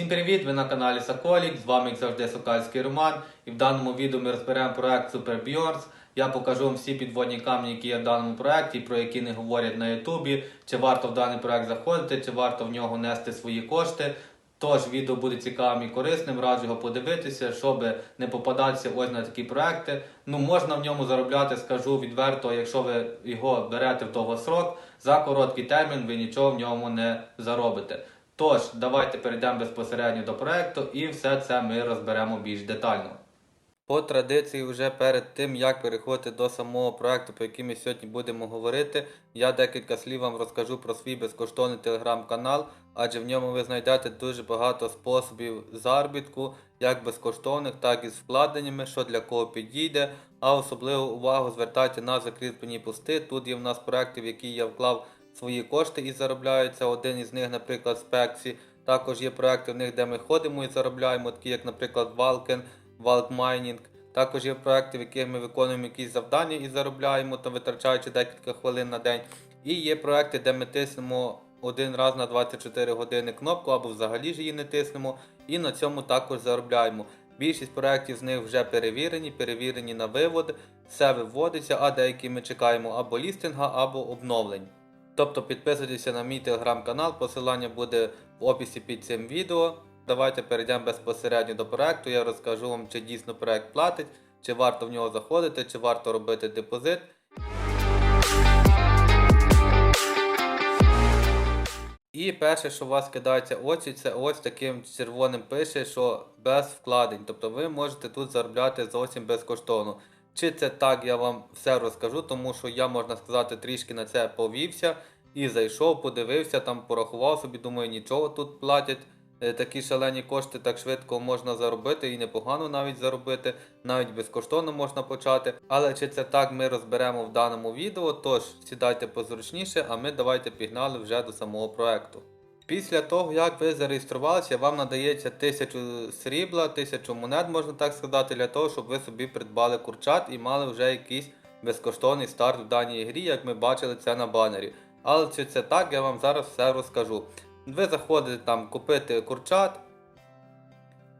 Всім привіт! Ви на каналі Соколік, з вами як завжди Сокальський Роман. І в даному відео ми розберемо проект Super Bjorns. Я покажу вам всі підводні камні, які є в даному проекті, про які не говорять на Ютубі, чи варто в даний проект заходити, чи варто в нього нести свої кошти. Тож відео буде цікавим і корисним, раджу його подивитися, щоб не попадатися ось на такі проекти. Ну можна в ньому заробляти, скажу відверто, якщо ви його берете в довгосрок, за короткий термін ви нічого в ньому не заробите. Тож, давайте перейдемо безпосередньо до проекту і все це ми розберемо більш детально. По традиції, вже перед тим, як переходити до самого проекту, про який ми сьогодні будемо говорити, я декілька слів вам розкажу про свій безкоштовний телеграм-канал, адже в ньому ви знайдете дуже багато способів заробітку, як безкоштовних, так і з вкладеннями, що для кого підійде. А особливу увагу звертайте на закріплені пости. Тут є в нас проекти, в які я вклав свої кошти і заробляються. Один із них, наприклад, Спексі. Також є проекти в них, де ми ходимо і заробляємо, такі як, наприклад, Valken, Valk Також є проекти, в яких ми виконуємо якісь завдання і заробляємо, там витрачаючи декілька хвилин на день. І є проекти, де ми тиснемо один раз на 24 години кнопку або взагалі ж її не тиснемо, і на цьому також заробляємо. Більшість проєктів з них вже перевірені, перевірені на вивод, все виводиться, а деякі ми чекаємо або лістинга, або обновлень. Тобто підписуйтеся на мій телеграм-канал, посилання буде в описі під цим відео. Давайте перейдемо безпосередньо до проекту. Я розкажу вам, чи дійсно проект платить, чи варто в нього заходити, чи варто робити депозит. І перше, що у вас кидається очі, це ось таким червоним пише, що без вкладень. Тобто ви можете тут заробляти зовсім безкоштовно. Чи це так, я вам все розкажу, тому що я, можна сказати, трішки на це повівся і зайшов, подивився, там порахував собі, думаю, нічого тут платять. Е, Такі шалені кошти так швидко можна заробити і непогано навіть заробити, навіть безкоштовно можна почати. Але чи це так ми розберемо в даному відео, тож сідайте позручніше, а ми давайте пігнали вже до самого проекту. Після того, як ви зареєструвалися, вам надається 1000 срібла, 1000 монет, можна так сказати, для того, щоб ви собі придбали курчат і мали вже якийсь безкоштовний старт в даній грі, як ми бачили це на банері. Але чи це так, я вам зараз все розкажу. Ви заходите там купити курчат.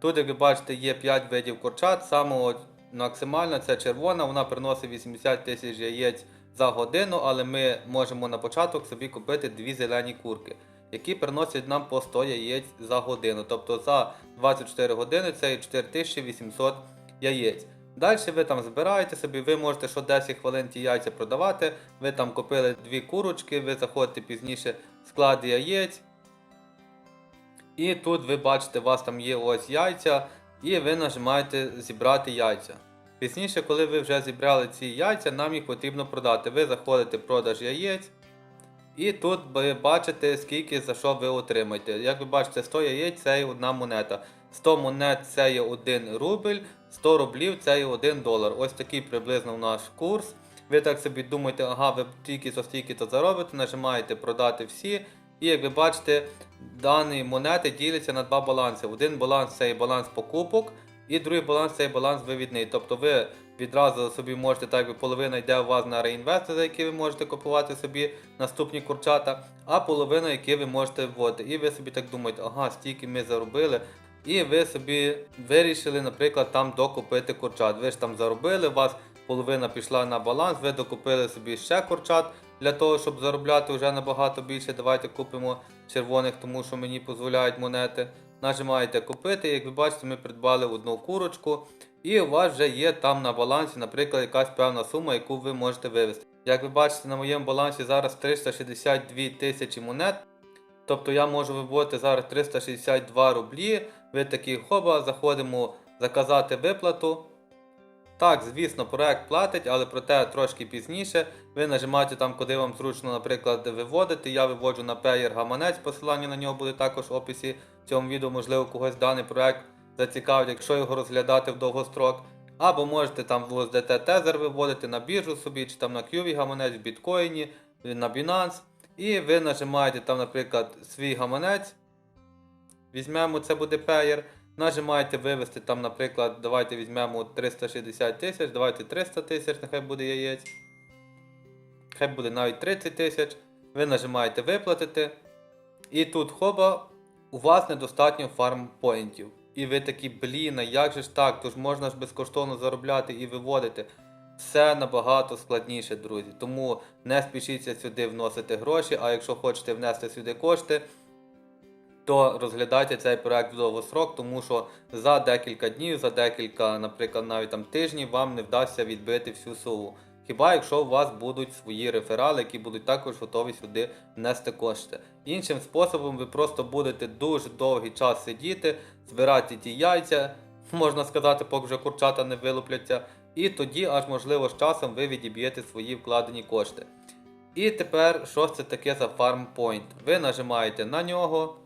Тут, як ви бачите, є 5 видів курчат. Самого максимальна це червона, вона приносить 80 тисяч яєць за годину, але ми можемо на початок собі купити дві зелені курки, які приносять нам по 100 яєць за годину. Тобто за 24 години це 4800 яєць. Далі ви там збираєте собі, ви можете що 10 хвилин ті яйця продавати. Ви там купили дві курочки, ви заходите пізніше в склад яєць. І тут ви бачите, у вас там є ось яйця, і ви нажимаєте зібрати яйця. Пізніше, коли ви вже зібрали ці яйця, нам їх потрібно продати. Ви заходите в продаж яєць. І тут ви бачите, скільки за що ви отримаєте. Як ви бачите, 100 яєць це одна монета. 100 монет це є 1 рубль, 100 рублів це є 1 долар. Ось такий приблизно наш курс. Ви так собі думаєте, ага, ви тільки за стільки то заробите, нажимаєте продати всі. І як ви бачите, дані монети діляться на два баланси. Один баланс це є баланс покупок, і другий баланс це є баланс вивідний. Тобто ви відразу собі можете, так би половина йде у вас на реінвести, за які ви можете купувати собі наступні курчата, а половина, які ви можете вводити. І ви собі так думаєте, ага, стільки ми заробили. І ви собі вирішили, наприклад, там докупити курчат. Ви ж там заробили, у вас половина пішла на баланс, ви докупили собі ще курчат для того, щоб заробляти вже набагато більше. Давайте купимо червоних, тому що мені дозволяють монети. Нажимаєте купити, як ви бачите, ми придбали одну курочку, і у вас вже є там на балансі, наприклад, якась певна сума, яку ви можете вивести. Як ви бачите, на моєму балансі зараз 362 тисячі монет. Тобто я можу виводити зараз 362 рублі. Ви такі хоба, заходимо заказати виплату. Так, звісно, проект платить, але проте трошки пізніше. Ви нажимаєте там, куди вам зручно, наприклад, виводити. Я виводжу на Payer гаманець, посилання на нього буде також в описі цього відео, можливо, когось даний проект зацікавить, якщо його розглядати в довгострок. Або можете там в USDT Tether виводити на біржу собі, чи там на QV гаманець, в біткоїні, на Binance. І ви нажимаєте там, наприклад, свій гаманець. Візьмемо, це буде Payer. Нажимаєте вивести там, наприклад, давайте візьмемо 360 тисяч, давайте 300 тисяч, нехай буде яєць. Хай буде навіть 30 тисяч. Ви нажимаєте виплатити. І тут хоба, у вас недостатньо фармпоінтів. І ви такі, блін, а як же ж так? Тож можна ж безкоштовно заробляти і виводити. Все набагато складніше, друзі. Тому не спішіться сюди вносити гроші, а якщо хочете внести сюди кошти, то розглядайте цей проект в довгосрок, тому що за декілька днів, за декілька, наприклад, навіть там тижнів вам не вдасться відбити всю суму. Хіба якщо у вас будуть свої реферали, які будуть також готові сюди внести кошти. Іншим способом ви просто будете дуже довгий час сидіти, збирати ті яйця, можна сказати, поки вже курчата не вилупляться, і тоді аж можливо з часом ви відіб'єте свої вкладені кошти. І тепер, що це таке за FarmPoint? Ви нажимаєте на нього.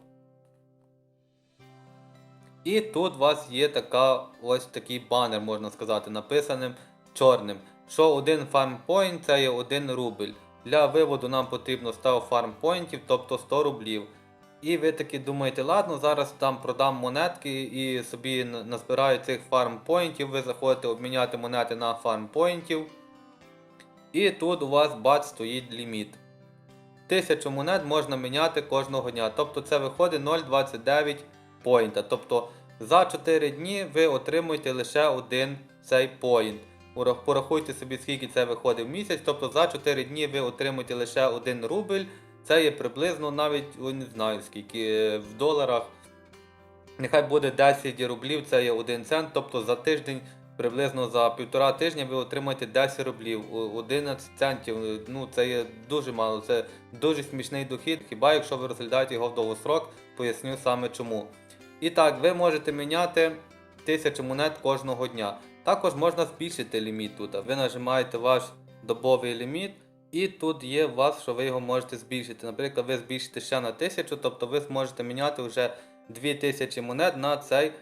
І тут у вас є така, ось такий банер, можна сказати, написаним чорним. Що один FarmPoint це є 1 рубль. Для виводу нам потрібно 100 фармпоінтів, тобто 100 рублів. І ви таки думаєте, ладно, зараз там продам монетки і собі назбираю цих фармпоінтів. Ви заходите обміняти монети на фармпоінтів. І тут у вас бац стоїть ліміт. 1000 монет можна міняти кожного дня. Тобто це виходить 0,29 поінта. Тобто за 4 дні ви отримуєте лише один цей поінт. Порахуйте собі, скільки це виходить в місяць. Тобто за 4 дні ви отримуєте лише 1 рубль. Це є приблизно навіть не знаю скільки е, в доларах. Нехай буде 10 рублів, це є 1 цент. Тобто за тиждень, приблизно за півтора тижня ви отримаєте 10 рублів, 11 центів. Ну це є дуже мало, це дуже смішний дохід. Хіба якщо ви розглядаєте його в довгосрок, поясню саме чому. І так, ви можете міняти 1000 монет кожного дня. Також можна збільшити ліміт тут. Ви нажимаєте ваш добовий ліміт, і тут є у вас, що ви його можете збільшити. Наприклад, ви збільшите ще на 1000, тобто ви зможете міняти вже 2000 монет на цей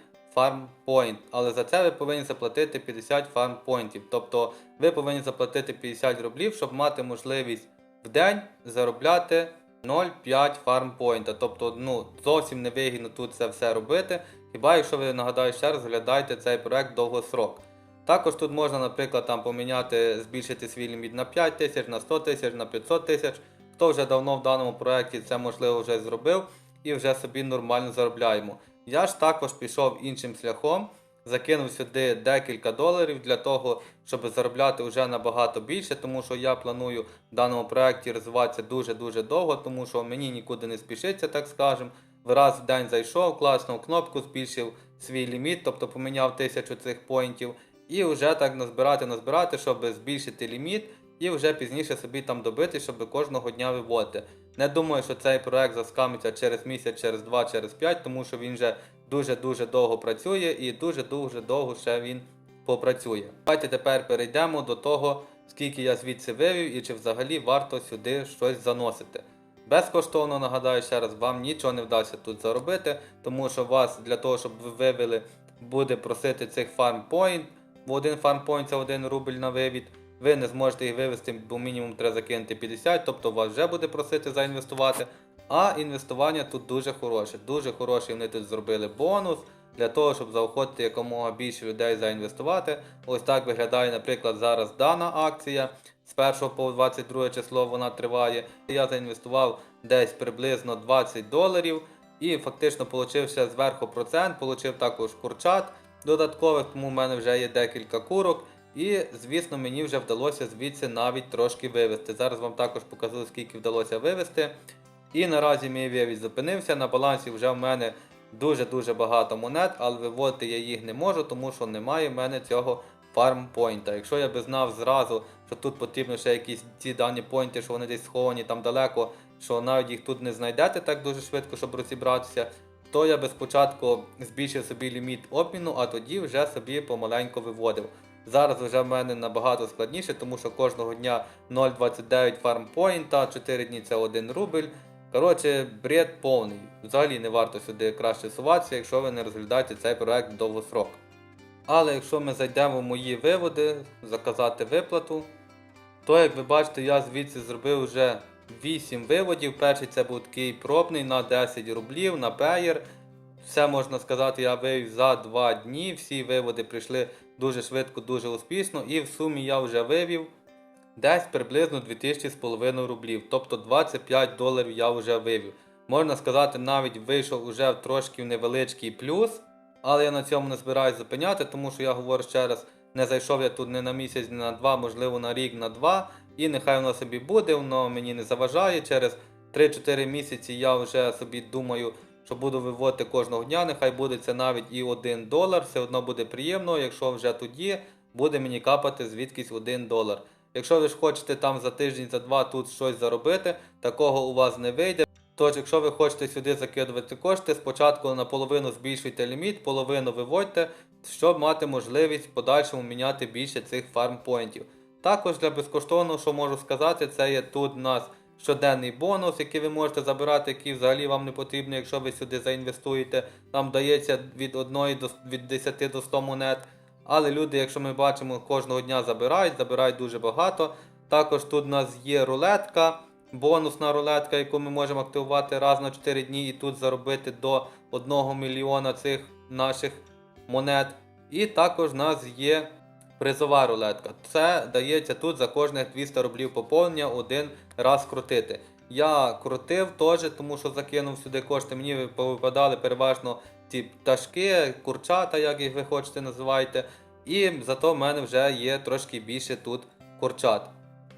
point. Але за це ви повинні заплатити 50 farm pointів. Тобто ви повинні заплатити 50 рублів, щоб мати можливість в день заробляти 0,5 фармпойнта. Тобто ну, зовсім невигідно тут це все робити. Хіба якщо ви нагадаю ще раз, розглядаєте цей проект довгосрок. Також тут можна, наприклад, там поміняти, збільшити свій ліміт на 5 тисяч, на 100 тисяч, на 500 тисяч. Хто вже давно в даному проекті це можливо вже зробив і вже собі нормально заробляємо. Я ж також пішов іншим шляхом, закинув сюди декілька доларів для того, щоб заробляти вже набагато більше, тому що я планую в даному проекті розвиватися дуже-дуже довго, тому що мені нікуди не спішиться, так скажем. В раз в день зайшов, класнув кнопку, збільшив свій ліміт, тобто поміняв тисячу цих поінтів, і вже так назбирати, назбирати, щоб збільшити ліміт, і вже пізніше собі там добити, щоб кожного дня виводити. Не думаю, що цей проект заскамиться через місяць, через два, через п'ять, тому що він вже дуже-дуже довго працює і дуже-дуже довго ще він попрацює. Давайте тепер перейдемо до того, скільки я звідси вивів і чи взагалі варто сюди щось заносити. Безкоштовно нагадаю ще раз, вам нічого не вдасться тут заробити, тому що вас для того, щоб ви вивели, буде просити цих фармпоінт. В один фармпоінт це 1 рубль на вивід. Ви не зможете їх вивести, бо мінімум треба закинути 50, тобто вас вже буде просити заінвестувати. А інвестування тут дуже хороше. Дуже хороший вони тут зробили бонус для того, щоб заохотити якомога більше людей заінвестувати. Ось так виглядає, наприклад, зараз дана акція. З 1 по 22 число вона триває. Я заінвестував десь приблизно 20 доларів і фактично получився зверху процент, получив також курчат додаткових, тому в мене вже є декілька курок. І, звісно, мені вже вдалося звідси навіть трошки вивести. Зараз вам також покажу, скільки вдалося вивести. І наразі мій вивід зупинився. На балансі вже в мене дуже-дуже багато монет, але виводити я їх не можу, тому що немає в мене цього фармпойнта. Якщо я би знав зразу, що тут потрібно ще якісь ці дані пойнти, що вони десь сховані там далеко, що навіть їх тут не знайдете так дуже швидко, щоб розібратися, то я би спочатку збільшив собі ліміт обміну, а тоді вже собі помаленьку виводив. Зараз вже в мене набагато складніше, тому що кожного дня 0,29 фармпойнта, 4 дні це 1 рубль. Коротше, бред повний. Взагалі не варто сюди краще суватися, якщо ви не розглядаєте цей проект довгосрок. Але якщо ми зайдемо в мої виводи, заказати виплату, то як ви бачите, я звідси зробив вже 8 виводів. Перший це був такий пробний на 10 рублів на Payer. Все можна сказати, я вивів за 2 дні. Всі виводи прийшли дуже швидко, дуже успішно. І в сумі я вже вивів десь приблизно 2000 рублів. Тобто 25 доларів я вже вивів. можна сказати, навіть вийшов уже трошки невеличкий плюс. Але я на цьому не збираюсь зупиняти, тому що я говорю ще раз, не зайшов я тут не на місяць, не на два, можливо на рік, на два. І нехай воно собі буде, воно мені не заважає. Через 3-4 місяці я вже собі думаю, що буду виводити кожного дня. Нехай буде це навіть і 1 долар, все одно буде приємно, якщо вже тоді буде мені капати звідкись 1 долар. Якщо ви ж хочете там за тиждень, за два тут щось заробити, такого у вас не вийде. Тож, якщо ви хочете сюди закидувати кошти, спочатку наполовину збільшуйте ліміт, половину виводьте, щоб мати можливість в подальшому міняти більше цих фармпоінтів. Також для безкоштовного, що можу сказати, це є тут у нас щоденний бонус, який ви можете забирати, який взагалі вам не потрібно, якщо ви сюди заінвестуєте. Там дається від 1 до від 10 до 100 монет. Але люди, якщо ми бачимо, кожного дня забирають, забирають дуже багато. Також тут у нас є рулетка, бонусна рулетка, яку ми можемо активувати раз на 4 дні і тут заробити до 1 мільйона цих наших монет. І також в нас є призова рулетка. Це дається тут за кожних 200 рублів поповнення один раз крутити. Я крутив теж, тому що закинув сюди кошти. Мені повипадали переважно ті пташки, курчата, як їх ви хочете називаєте. І зато в мене вже є трошки більше тут курчат.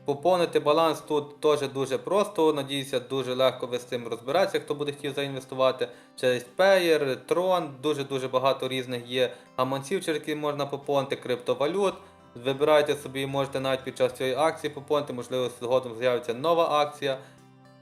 Поповнити баланс тут теж дуже просто. Надіюся, дуже легко ви з цим розбиратися, хто буде хотів заінвестувати. Через Payer, Tron, дуже-дуже багато різних є гаманців, через які можна поповнити криптовалют. Вибирайте собі, можете навіть під час цієї акції поповнити, можливо, згодом з'явиться нова акція.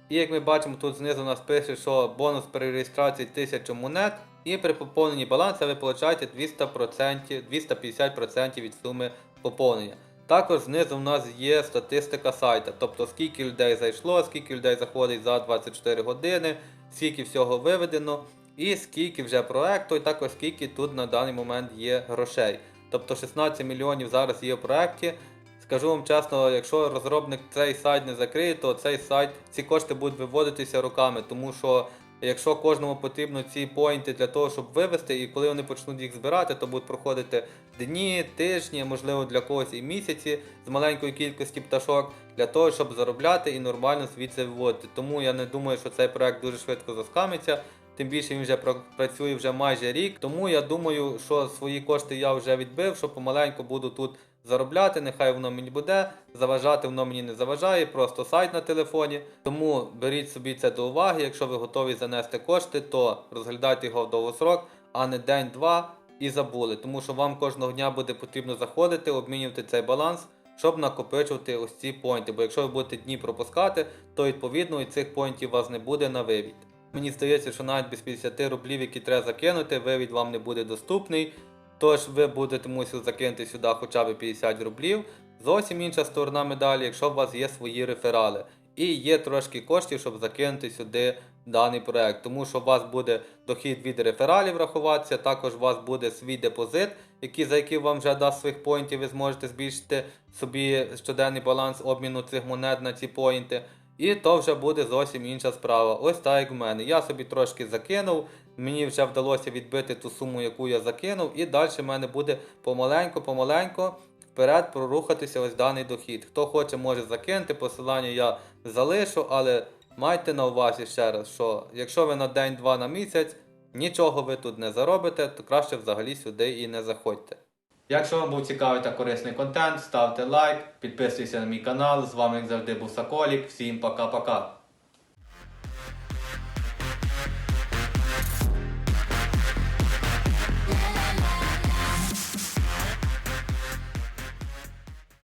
І як ми бачимо, тут знизу у нас пише, що бонус при реєстрації 1000 монет. І при поповненні балансу ви получаєте 200%, 250% від суми поповнення. Також знизу у нас є статистика сайта, тобто скільки людей зайшло, скільки людей заходить за 24 години, скільки всього виведено, і скільки вже проекту, і також скільки тут на даний момент є грошей. Тобто 16 мільйонів зараз є в проекті. Скажу вам чесно, якщо розробник цей сайт не закриє, то цей сайт, ці кошти будуть виводитися руками, тому що якщо кожному потрібно ці поінти для того, щоб вивести, і коли вони почнуть їх збирати, то будуть проходити дні, тижні, можливо для когось і місяці з маленької кількості пташок, для того, щоб заробляти і нормально звідси виводити. Тому я не думаю, що цей проект дуже швидко заскамиться. Тим більше він вже пра- працює вже майже рік. Тому я думаю, що свої кошти я вже відбив, що помаленьку буду тут заробляти. Нехай воно мені буде. Заважати воно мені не заважає, просто сайт на телефоні. Тому беріть собі це до уваги. Якщо ви готові занести кошти, то розглядайте його в довгосрок, а не день-два і забули. Тому що вам кожного дня буде потрібно заходити, обмінювати цей баланс. Щоб накопичувати ось ці поінти, бо якщо ви будете дні пропускати, то відповідно і цих поінтів у вас не буде на вивід. Мені здається, що навіть без 50 рублів, які треба закинути, вивід вам не буде доступний. Тож ви будете мусити закинути сюди хоча б 50 рублів. Зовсім інша сторона медалі, якщо у вас є свої реферали. І є трошки коштів, щоб закинути сюди даний проект. Тому що у вас буде дохід від рефералів рахуватися, також у вас буде свій депозит, який, за який вам вже дасть своїх поінтів, ви зможете збільшити собі щоденний баланс обміну цих монет на ці поінти. І то вже буде зовсім інша справа. Ось так як в мене. Я собі трошки закинув, мені вже вдалося відбити ту суму, яку я закинув, і далі в мене буде помаленьку-помаленьку вперед прорухатися ось даний дохід. Хто хоче, може закинути, посилання я залишу, але майте на увазі ще раз, що якщо ви на день-два на місяць нічого ви тут не заробите, то краще взагалі сюди і не заходьте. Якщо вам був цікавий та корисний контент, ставте лайк, підписуйтесь на мій канал. З вами, як завжди, був Соколік. Всім пока-пока.